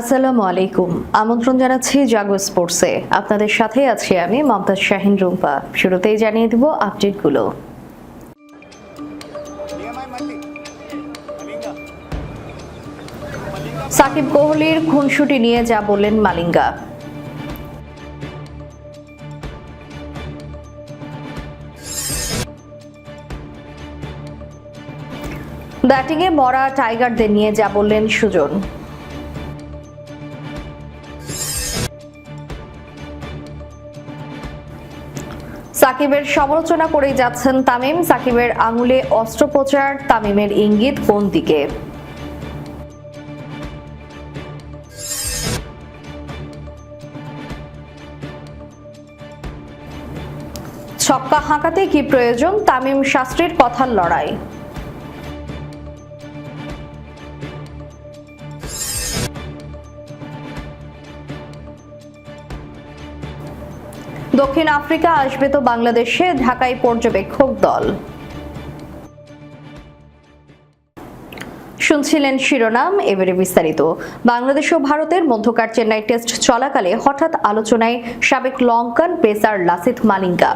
আসসালামু আলাইকুম। আমন্ত্রণ জানাচ্ছি জাগো স্পোর্টসে। আপনাদের সাথে আছি আমি মমতাজ শাহিন রুম্পা। শুরুতেই জানিয়ে দেব আপডেটগুলো। সাকিব কোহলির খুনসুটি নিয়ে যা বললেন মালিঙ্গা। ব্যাটিংয়ে মরা টাইগারদের নিয়ে যা বললেন সুজন। সাকিবের সমালোচনা করেই যাচ্ছেন তামিম। সাকিবের আঙুলে অস্ত্রোপচার, তামিমের ইঙ্গিত কোন দিকে? ছক্কা হাঁকাতে কি প্রয়োজন? তামিম শাস্ত্রীর কথার লড়াই। দক্ষিণ আফ্রিকা আসবে তো বাংলাদেশে ঢাকায় পর্যবেক্ষক দল। শুনছিলেন শিরোনাম, এবারে বিস্তারিত। বাংলাদেশ ও ভারতের মধ্যকার চেন্নাই টেস্ট চলাকালে হঠাৎ আলোচনায় সাবেক লঙ্কান পেসার লাসিথ মালিঙ্গা।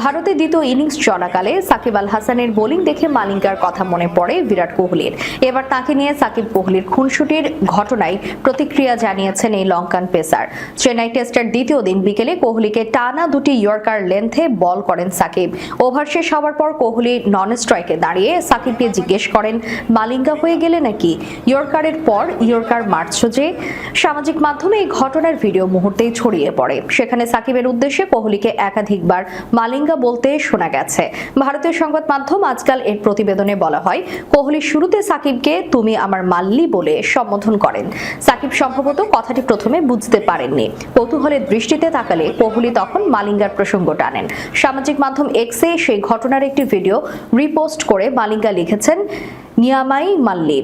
ভারতে দ্বিতীয় ইনিংস চলাকালে সাকিব আল হাসানের বোলিং দেখে মালিঙ্গার কথা মনে পড়ে বিরাট কোহলির। এবার তাকে নিয়ে সাকিব কোহলির খুনসুটির ঘটনায় প্রতিক্রিয়া জানিয়েছেন এই লঙ্কান পেসার। চেন্নাই টেস্টের দ্বিতীয় দিন বিকেলে কোহলিকে টানা দুটি ইয়র্কার লেন্থে বল করেন সাকিব। ওভার শেষ হওয়ার পর কোহলি নন স্ট্রাইকে দাঁড়িয়ে সাকিবকে জিজ্ঞেস করেন, মালিঙ্গা হয়ে গেলে নাকি? ইয়র্কারের পর ইয়র্কার মারছ যে? সামাজিক মাধ্যমে এই ঘটনার ভিডিও মুহূর্তেই ছড়িয়ে পড়ে। সেখানে সাকিবের উদ্দেশ্যে কোহলিকে একাধিকবার মালিঙ্গা বলতে শোনা গেছে। ভারতীয় সংবাদ মাধ্যম আজকাল এর প্রতিবেদনে বলা হয়, কোহলি শুরুতে সাকিবকে তুমি আমার মাল্লি বলে সম্বোধন করেন। সাকিব সম্ভবত কথাটি প্রথমে বুঝতে পারেননি। কৌতূহলের দৃষ্টিতে তাকালে কোহলি তখন মালিঙ্গার প্রসঙ্গ টানেন। সামাজিক মাধ্যম এক্সে সেই ঘটনার একটি ভিডিও রিপোস্ট করে মালিঙ্গা লিখেছেন নিয়ামাই মাল্লি।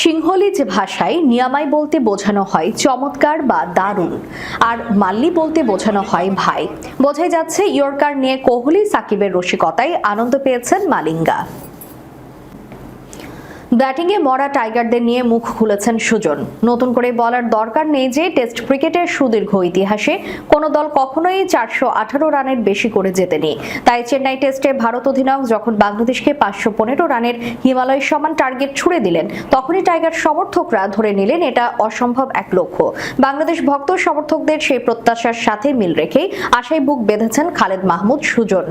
সিংহলিজ ভাষায় নিয়ামাই বলতে বোঝানো হয় চমৎকার বা দারুণ, আর মাল্লি বলতে বোঝানো হয় ভাই। বোঝাই যাচ্ছে ইয়র্কার নিয়ে কোহলি, সাকিবের রসিকতায় আনন্দ পেয়েছেন মালিঙ্গা। ব্যাটিংয়ে মরা টাইগারদের নিয়ে মুখ খুলেছেন সুজন। নতুন করে বলার দরকার নেই যে টেস্ট ক্রিকেটের সুদীর্ঘ ইতিহাসে কোনো দল কখনোই চারশো আঠারো রানের বেশি করে জেতেনি। তাই চেন্নাই টেস্টে ভারত অধিনায়ক যখন বাংলাদেশকে পাঁচশো পনেরো রানের হিমালয় সমান টার্গেট ছুড়ে দিলেন, তখনই টাইগার সমর্থকরা ধরে নিলেন এটা অসম্ভব এক লক্ষ্য। বাংলাদেশ ভক্ত সমর্থকদের সেই প্রত্যাশার সাথে মিল রেখেই আশায় বুক বেঁধেছেন খালেদ মাহমুদ সুজন।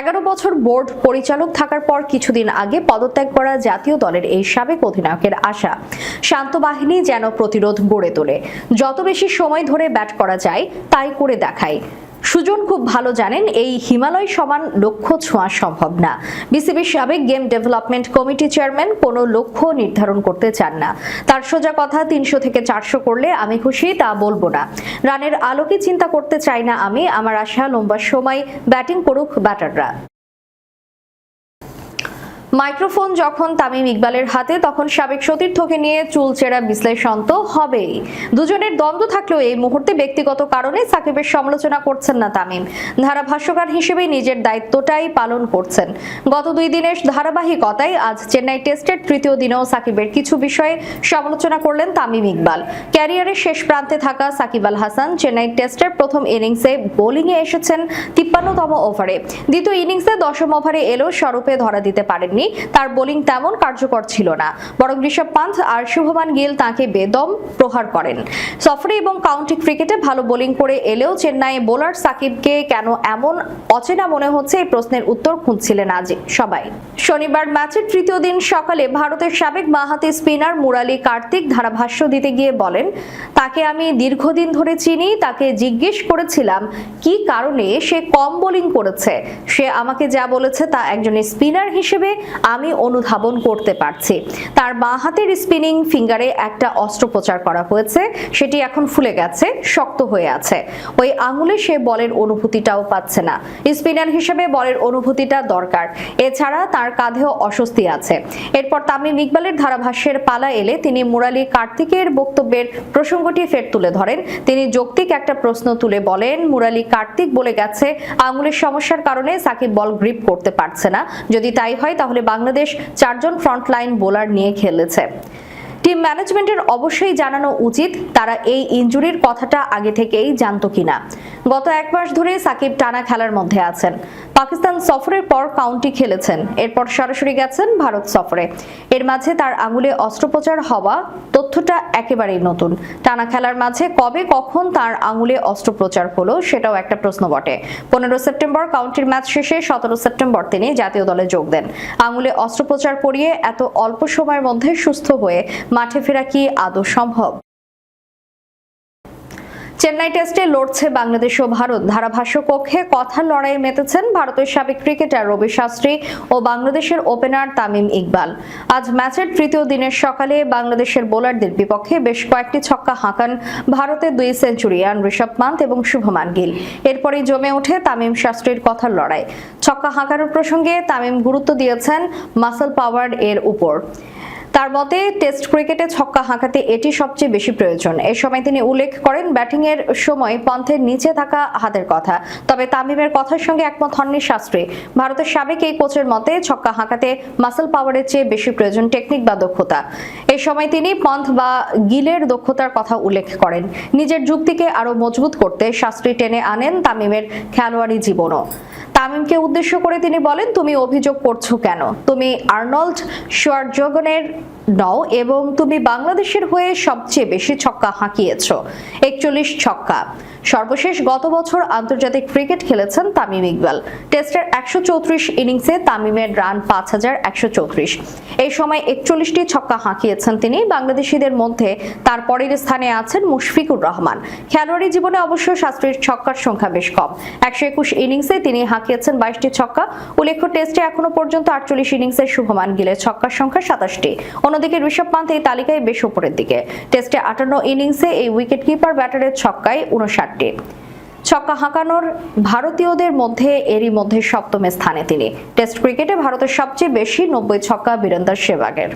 এগারো বছর বোর্ড পরিচালক থাকার পর কিছুদিন আগে পদত্যাগ করা জাতীয় দলের এই সাবেক অধিনায়কের আশা। শান্ত বাহিনী যেন প্রতিরোধ গড়ে তোলে। যত বেশি সময় ধরে ব্যাট করা যায়, তাই করে দেখায়। সুজন খুব ভালো জানেন, এই হিমালয় সমান লক্ষ্য ছোঁয়া সম্ভব না। বিসিবির সাবেক গেম ডেভেলপমেন্ট কমিটি চেয়ারম্যান কোনো লক্ষ্য নির্ধারণ করতে চান না। তার সোজা কথা, তিনশো থেকে চারশো করলে আমি খুশি, তা বলব না। রানের আলোকে চিন্তা করতে চাই না আমি, আমার আশা, লম্বা সময় ব্যাটিং করুক ব্যাটাররা। মাইক্রোফোন যখন তামিম ইকবালের হাতে, তখন সাবেক সতীর্থকে নিয়ে চুলচেরা বিশ্লেষণ তো হবেই। দুজনের দ্বন্দ্ব থাকলেও এই মুহূর্তে ব্যক্তিগত কারণে সাকিবের সমালোচনা করছেন না তামিম। ধারাভাষ্যকার হিসেবে নিজের দায়িত্বটাই পালন করছেন। গত দুই দিনের ধারাবাহিকতায় আজ চেন্নাই টেস্টের তৃতীয় দিনেও সাকিবের কিছু বিষয়ে সমালোচনা করলেন তামিম ইকবাল। ক্যারিয়ারের শেষ প্রান্তে থাকা সাকিব আল হাসান চেন্নাই টেস্টের প্রথম ইনিংসে বোলিংয়ে এসেছেন তিপ্পান্নতম ওভারে। দ্বিতীয় ইনিংসে দশম ওভারে এলেও স্বরূপে ধরা দিতে পারেননি তার বোলিং তেমন কার্যকর ছিল না। বরং ঋষভ পান্থ আর শুভমান গিল তাকে বেদম প্রহার করেন। সফরে এবং কাউন্টি ক্রিকেটে ভালো বোলিং করে এলেও চেন্নাইয়ে বোলার সাকিবকে কেন এমন অচেনা মনে হচ্ছে, এই প্রশ্নের উত্তর খুঁজছিলেন আজ সবাই। শনিবার ম্যাচের তৃতীয় দিন সকালে ভারতের সাবেক বাঁহাতি স্পিনার মুরালি কার্তিক ধারাভাষ্য দিতে গিয়ে বলেন, তাকে আমি দীর্ঘদিন ধরে চিনি, তাকে জিজ্ঞেস করেছিলাম কি কারণে সে কম বোলিং করেছে। সে আমাকে যা বলেছে তা একজন স্পিনার হিসেবে আমি অনুধাবন করতে পারছি। তার বাঁ হাতের স্পিনিং ফিঙ্গারে একটা অস্ত্রোপচার করা হয়েছে। সেটি এখন ফুলে গেছে, শক্ত হয়ে আছে। ওই আঙুলে সে বলের অনুভূতিটাও পাচ্ছে না। স্পিনার হিসেবে বলের অনুভূতিটা দরকার। এছাড়া তার কাঁধেও অস্বস্তি আছে। এরপর তামিম ইকবালের ধারাভাষ্যের পালা এলে তিনি মুরালি কার্তিকের বক্তব্যের প্রসঙ্গটি ফের তুলে ধরেন। তিনি যৌক্তিক একটা প্রশ্ন তুলে বলেন, মুরালি কার্তিক বলে গেছে, আঙুলের সমস্যার কারণে সাকিব বল গ্রিপ করতে পারছে না। যদি তাই হয়, তাহলে বাংলাদেশ চারজন ফ্রন্টলাইন বোলার নিয়ে খেলেছে। টিম ম্যানেজমেন্টের অবশ্যই জানানো উচিত তারা এই ইঞ্জুরির কথাটা আগে থেকেই জানতো কিনা। গত এক মাস ধরে সাকিব টানা খেলার মধ্যে আছেন। পাকিস্তান সফরের পর কাউন্টি খেলেছেন। এরপর সরাসরি গেছেন ভারত সফরে। এর মাঝে তার আঙুলে অস্ত্রোপচার হওয়া তথ্যটা একেবারেই নতুন। টানা খেলার মাঝে কবে কখন তার আঙুলে অস্ত্রোপচার হলো সেটাও একটা প্রশ্ন বটে। পনেরো সেপ্টেম্বর কাউন্টির ম্যাচ শেষে সতেরো সেপ্টেম্বর তিনি জাতীয় দলে যোগ দেন। আঙুলে অস্ত্রোপচার করিয়ে এত অল্প সময়ের মধ্যে সুস্থ হয়ে মাঠে ফেরা কি আদৌ সম্ভব? চেন্নাই টেস্টে লড়ছে বাংলাদেশ ও ভারত। ধারাভাষ্য কক্ষে কথার লড়াইয়ে মেতেছেন ভারতের সাবেক ক্রিকেটার রবি শাস্ত্রী ও বাংলাদেশের ওপেনার তামিম ইকবাল। আজ ম্যাচের তৃতীয় দিনের সকালে বাংলাদেশের বোলারদের বিপক্ষে বেশ কয়েকটি ছক্কা হাঁকান ভারতের দুই সেঞ্চুরিয়ান ঋষভ পান্ত এবং শুভমান গিল। এরপরই জমে ওঠে তামিম শাস্ত্রীর কথার লড়াই। ছক্কা হাঁকানোর প্রসঙ্গে তামিম গুরুত্ব দিয়েছেন মাসল পাওয়ার এর উপর। তার মতে, টেস্ট ক্রিকেটে ছক্কা হাঁকাতে এটি সবচেয়ে বেশি প্রয়োজন। এ সময় তিনি উল্লেখ করেন ব্যাটিং এর সময় পন্থের নিচে থাকা হাতের কথা। তবে তামিমের কথার সঙ্গে একমত হননি শাস্ত্রী। ভারতের সাবেক এই কোচের মতে, ছক্কা হাঁকাতে মাসেল পাওয়ারের চেয়ে বেশি প্রয়োজন টেকনিক বা দক্ষতা। এ সময় তিনি পন্থ বা গিলের দক্ষতার কথা উল্লেখ করেন। নিজের যুক্তিকে আরও মজবুত করতে শাস্ত্রী টেনে আনেন তামিমের খেলোয়াড়ি জীবনও। তামিমকে উদ্দেশ্য করে তিনি বলেন, তুমি অভিযোগ করছ কেন? তুমি আর্নল্ড শোয়ারজগনের নও এবং তুমি বাংলাদেশের হয়ে সবচেয়ে বেশি ছক্কা হাঁকিয়েছো, একচল্লিশ ছক্কা। সর্বশেষ গত বছর আন্তর্জাতিক ক্রিকেট খেলেছেন তামিম ইকবাল। টেস্টের একশো চৌত্রিশ ইনিংসে তামিমের রান পাঁচ হাজার একশো চৌত্রিশ। এই সময় একচল্লিশটি ছক্কা হাঁকিয়েছেন তিনি। বাংলাদেশিদের মধ্যে তার পরের স্থানে আছেন মুশফিকুর রহমান। খেলোয়াড়ি জীবনে অবশ্য শাস্ত্রীর ছক্কার সংখ্যা বেশ কম। একশো একুশ ইনিংসে তিনি হাঁকিয়েছেন বাইশটি ছক্কা। উল্লেখ্য, টেস্টে এখনও পর্যন্ত আটচল্লিশ ইনিংসে শুভমান গিলের ছক্কার সংখ্যা সাতাশটি। অন্যদিকে ঋষভ পান্ত এই তালিকায় বেশ উপরের দিকে। টেস্টে আটান্ন ইনিংসে এই উইকেট কিপার ব্যাটারের ছক্কায় উনষাটটি ছক্কা হাঁকানোর ভারতীয়দের মধ্যে এরই মধ্যে সপ্তম স্থানে তিনি। টেস্ট ক্রিকেটে ভারতের সবচেয়ে বেশি নব্বই ছক্কা বীরেন্দর সেবাগের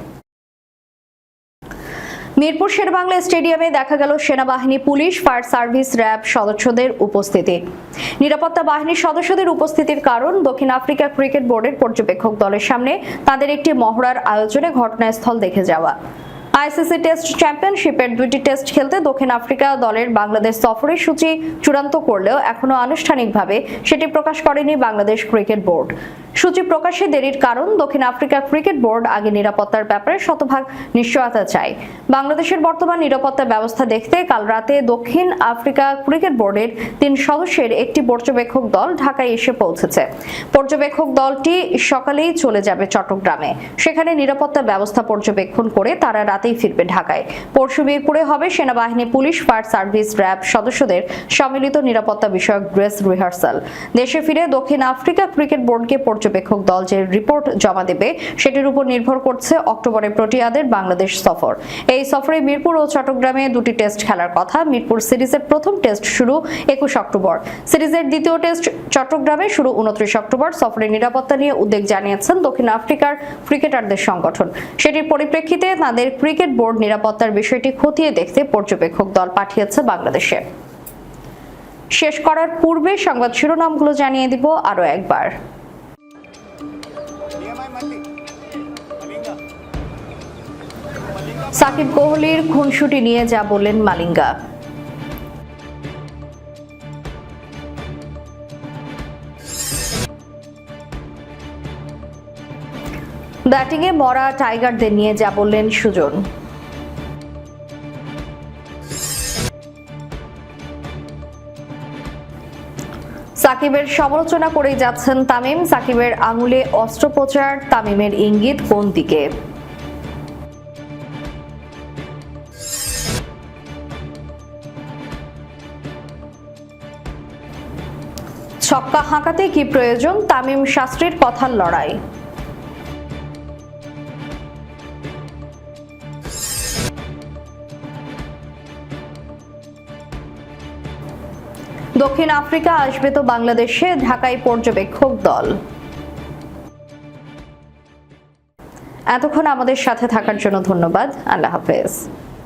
মিরপুর শেরবাংলা স্টেডিয়ামে দেখা গেল সেনাবাহিনী, পুলিশ, ফায়ার সার্ভিস, র্যাব সদস্যদের উপস্থিতি। নিরাপত্তা বাহিনীর সদস্যদের উপস্থিতির কারণ দক্ষিণ আফ্রিকা ক্রিকেট বোর্ডের পর্যবেক্ষক দলের সামনে তাদের একটি মহড়ার আয়োজনে ঘটনাস্থল দেখে যাওয়া। আইসিসি টেস্ট চ্যাম্পিয়নশিপের দুটি টেস্ট খেলতে দক্ষিণ আফ্রিকা দলের বাংলাদেশ সফরের সূচি চূড়ান্ত করলেও এখনও আনুষ্ঠানিকভাবে সেটি প্রকাশ করেনি বাংলাদেশ ক্রিকেট বোর্ড। সূচি প্রকাশে দেরির কারণ দক্ষিণ আফ্রিকা ক্রিকেট বোর্ড আগে নিরাপত্তার ব্যাপারে শতভাগ নিশ্চয়তা চায়। বাংলাদেশের বর্তমান নিরাপত্তা ব্যবস্থা দেখতে কাল রাতে দক্ষিণ আফ্রিকা ক্রিকেট বোর্ডের তিন সদস্যের একটি পর্যবেক্ষক দল ঢাকায় এসে পৌঁছেছে। পর্যবেক্ষক দলটি সকালেই চলে যাবে চট্টগ্রামে। সেখানে নিরাপত্তা ব্যবস্থা পর্যবেক্ষণ করে তারা রাতেই ফিরবে ঢাকায়। পরশু মিরপুরে হবে সেনাবাহিনী, পুলিশ, ফায়ার সার্ভিস, র্যাব সদস্যদের সম্মিলিত নিরাপত্তা বিষয়ক ড্রেস রিহার্সাল। দেশে ফিরে দক্ষিণ আফ্রিকা ক্রিকেট বোর্ডকে পর্যবেক্ষক দল যে রিপোর্ট জমা দেবে, সেটির উপর নির্ভর করছে অক্টোবরে প্রোটিয়াদের বাংলাদেশ সফর। এই সফরে মিরপুর ও চট্টগ্রামে দুটি টেস্ট খেলার কথা। মিরপুর সিরিজের প্রথম টেস্ট শুরু একুশ অক্টোবর। সিরিজের দ্বিতীয় টেস্ট চট্টগ্রামে শুরু উনত্রিশ অক্টোবর। সফরের নিরাপত্তা নিয়ে উদ্বেগ জানিয়েছেন দক্ষিণ আফ্রিকার ক্রিকেটারদের সংগঠন। সেটির পরিপ্রেক্ষিতে তাদের ক্রিকেট বোর্ড নিরাপত্তার বিষয়টি খতিয়ে দেখতে পর্যবেক্ষক দল পাঠিয়েছে বাংলাদেশে। শেষ করার পূর্বে সংবাদ শিরোনামগুলো জানিয়ে দিব আরও একবার। সাকিব কোহলির খুনসুটি নিয়ে যা বললেন মালিঙ্গা। ব্যাটিংয়ে মরা টাইগারদের নিয়ে যা বললেন সুজন। সাকিবের সমালোচনা করেই যাচ্ছেন তামিম। সাকিবের আঙুলে অস্ত্রোপচার, তামিমের ইঙ্গিত কোন দিকে? ছক্কা হাঁকাতে কি প্রয়োজন? তামিম শাস্ত্রীর কথার লড়াই। দক্ষিণ আফ্রিকা আসবে তো বাংলাদেশে, ঢাকায় পর্যবেক্ষক দল। এতক্ষণ আমাদের সাথে থাকার জন্য ধন্যবাদ। আল্লাহ হাফেজ।